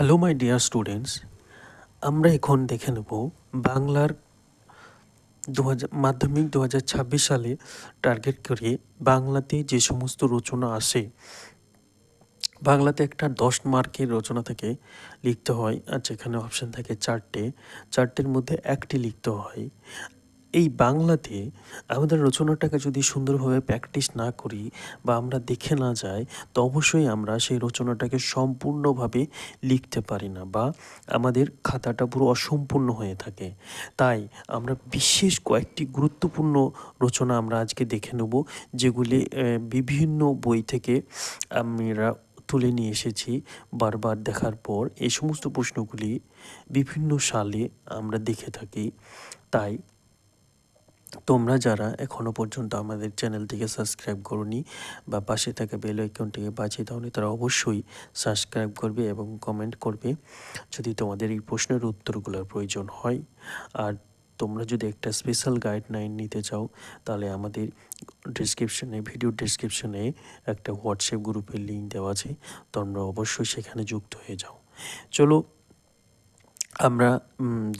Hello my dear students আমরা এখন দেখে নেব বাংলার দু হাজার মাধ্যমিক দু হাজার ছাব্বিশ সালে টার্গেট করে বাংলাতে যে সমস্ত রচনা আসে। বাংলাতে একটা দশ মার্কের রচনা থেকে, লিখতে হয়। আর যেখানে অপশান থাকে চারটে, চারটের মধ্যে একটি লিখতে হয়। এই বাংলাতে আমাদের রচনাটাকে যদি সুন্দরভাবে প্র্যাকটিস না করি বা আমরা দেখে না যাই, তো অবশ্যই আমরা সেই রচনাটাকে সম্পূর্ণভাবে লিখতে পারি না বা আমাদের খাতাটা পুরো অসম্পূর্ণ হয়ে থাকে। তাই আমরা বিশেষ কয়েকটি গুরুত্বপূর্ণ রচনা আমরা আজকে দেখে নেব, যেগুলি বিভিন্ন বই থেকে আমরা তুলে নিয়ে এসেছি বারবার দেখার পর। এই সমস্ত প্রশ্নগুলি বিভিন্ন সালে আমরা দেখে থাকি। তাই তোমরা যারা এখনও পর্যন্ত আমাদের চ্যানেলটিকে সাবস্ক্রাইব করনি বা পাশে থাকা বেল আইকনটিকে বাজিয়ে দাওনি, তারা অবশ্যই সাবস্ক্রাইব করবে এবং কমেন্ট করবে যদি তোমাদের এই প্রশ্নের উত্তরগুলোর প্রয়োজন হয়। আর তোমরা যদি একটা স্পেশাল গাইডলাইন নিতে চাও, তাহলে আমাদের ডিসক্রিপশনে ভিডিও ডিসক্রিপশনে একটা হোয়াটসঅ্যাপ গ্রুপের লিঙ্ক দেওয়া আছে, তোমরা অবশ্যই সেখানে যুক্ত হয়ে যাও। চলো আমরা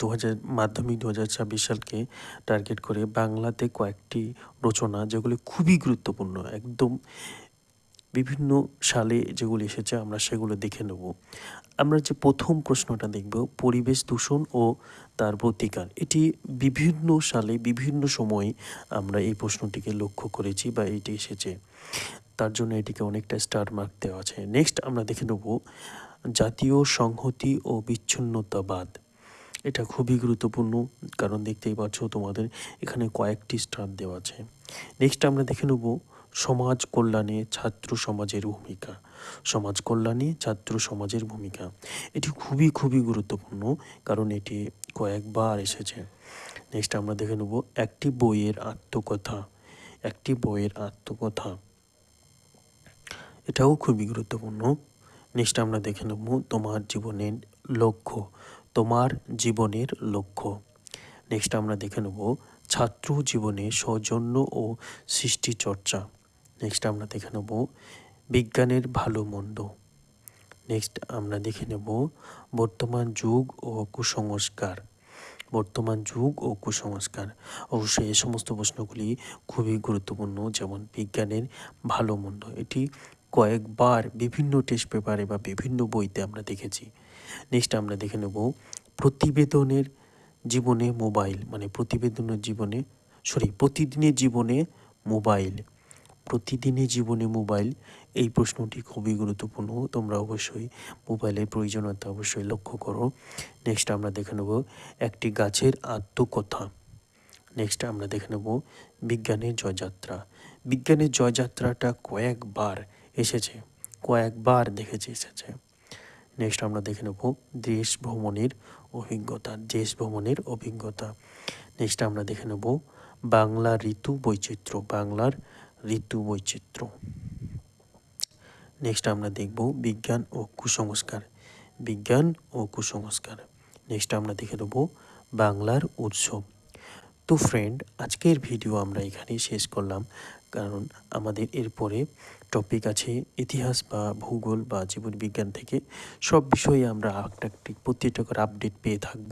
দু হাজার মাধ্যমিক দু হাজার ছাব্বিশ সালকে টার্গেট করে বাংলাতে কয়েকটি রচনা যেগুলি খুবই গুরুত্বপূর্ণ, একদম বিভিন্ন সালে যেগুলি এসেছে আমরা সেগুলো দেখে নেব। আমরা যে প্রথম প্রশ্নটা দেখব, পরিবেশ দূষণ ও তার প্রতিকার, এটি বিভিন্ন সালে, বিভিন্ন সময়ে আমরা এই প্রশ্নটিকে লক্ষ্য করেছি বা এটি এসেছে। তার জন্য এটিকে অনেকটা স্টার মার্ক দেওয়া আছে। নেক্সট আমরা দেখে নেব জাতীয় সংহতি ও বিচ্ছিন্নতাবাদ। এটা খুবই গুরুত্বপূর্ণ, কারণ দেখতেই পাচ্ছ তোমাদের এখানে কয়েকটি স্টার দেওয়া আছে। নেক্সট আমরা দেখে নেব সমাজ কল্যাণে ছাত্র সমাজের ভূমিকা। সমাজ কল্যাণে ছাত্র সমাজের ভূমিকা। এটি খুবই খুবই গুরুত্বপূর্ণ, কারণ এটি কয়েকবার এসেছে। নেক্সট আমরা দেখে নেব একটি বইয়ের আত্মকথা। একটি বইয়ের আত্মকথা। এটাও খুবই গুরুত্বপূর্ণ। নেক্সট আমরা দেখে নেব তোমার জীবনের লক্ষ্য, তোমার জীবনের লক্ষ্য। নেক্সট আমরা দেখে নেব ছাত্র জীবনে সৌজন্য ও সৃষ্টি চর্চা নেক্সট আমরা দেখে নেব বিজ্ঞানের ভালো মন্দ। নেক্সট আমরা দেখে নেব বর্তমান যুগ ও কুসংস্কার। বর্তমান যুগ ও কুসংস্কার। অবশ্যই এই সমস্ত প্রশ্নগুলি খুবই গুরুত্বপূর্ণ, যেমন বিজ্ঞানের ভালো মন্দ। এটি কয়েকবার বিভিন্ন টেস্ট পেপারে বা বিভিন্ন বইতে আমরা দেখেছি। নেক্সট আমরা দেখে নেব প্রতিবেদনের জীবনে মোবাইল মানে প্রতিবেদনের জীবনে সরি প্রতিদিনের জীবনে মোবাইল প্রতিদিনের জীবনে মোবাইল এই প্রশ্নটি খুবই গুরুত্বপূর্ণ। তোমরা অবশ্যই মোবাইলের প্রয়োজনীয়তা অবশ্যই লক্ষ্য করো। নেক্সট আমরা দেখে নেব একটি গাছের আত্মকথা নেক্সট আমরা দেখে নেব বিজ্ঞানের জয়যাত্রা। বিজ্ঞানের জয়যাত্রাটা কয়েকবার এসেছে, কয়েকবার দেখেছি এসেছে। নেক্সট আমরা দেখে নেব দেশ ভ্রমণের অভিজ্ঞতা, দেশ ভ্রমণের অভিজ্ঞতা। নেক্সট আমরা দেখে নেব বাংলা ঋতু বৈচিত্র্য, বাংলার ঋতু বৈচিত্র্য। নেক্সট আমরা দেখব বিজ্ঞান ও কুসংস্কার, বিজ্ঞান ও কুসংস্কার। নেক্সট আমরা দেখে নেব বাংলার উৎসব। তো ফ্রেন্ড আজকের ভিডিও আমরা এখানেই শেষ করলাম। কারণ আমাদের এরপরে টপিক আছে ইতিহাস বা ভূগোল বা জীবন বিজ্ঞান থেকে। সব বিষয়ে আমরা একটা প্রত্যেকটা করে আপডেট পেয়ে থাকব।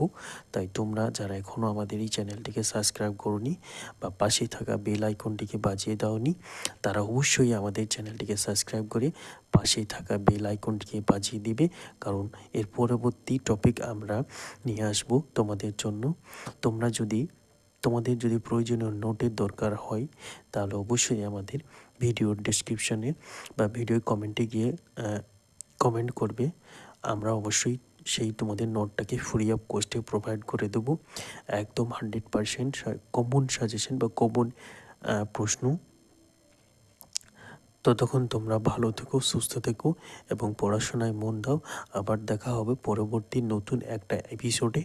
তাই তোমরা যারা এখনও আমাদের এই চ্যানেলটিকে সাবস্ক্রাইব করনি বা পাশে থাকা বেল আইকনটিকে বাজিয়ে দাওনি, তারা অবশ্যই আমাদের চ্যানেলটিকে সাবস্ক্রাইব করে পাশেই থাকা বেল আইকনটিকে বাজিয়ে দিবে। কারণ এর পরবর্তী টপিক আমরা নিয়ে আসব তোমাদের জন্য। তোমরা যদি তোমাদের যদি প্রয়োজনীয় নোটের দরকার হয়, তাহলে অবশ্যই আমাদের ভিডিওর ডিসক্রিপশানে বা ভিডিও কমেন্টে গিয়ে কমেন্ট করবে। আমরা অবশ্যই সেই তোমাদের নোটটাকে ফ্রি অফ কোস্টে প্রোভাইড করে দেবো। একদম হান্ড্রেড পারসেন্ট কমন সাজেশন বা কমন প্রশ্ন। ততক্ষণ তোমরা ভালো থেকো, সুস্থ থেকো এবং পড়াশোনায় মন দাও। আবার দেখা হবে পরবর্তী নতুন একটা এপিসোডে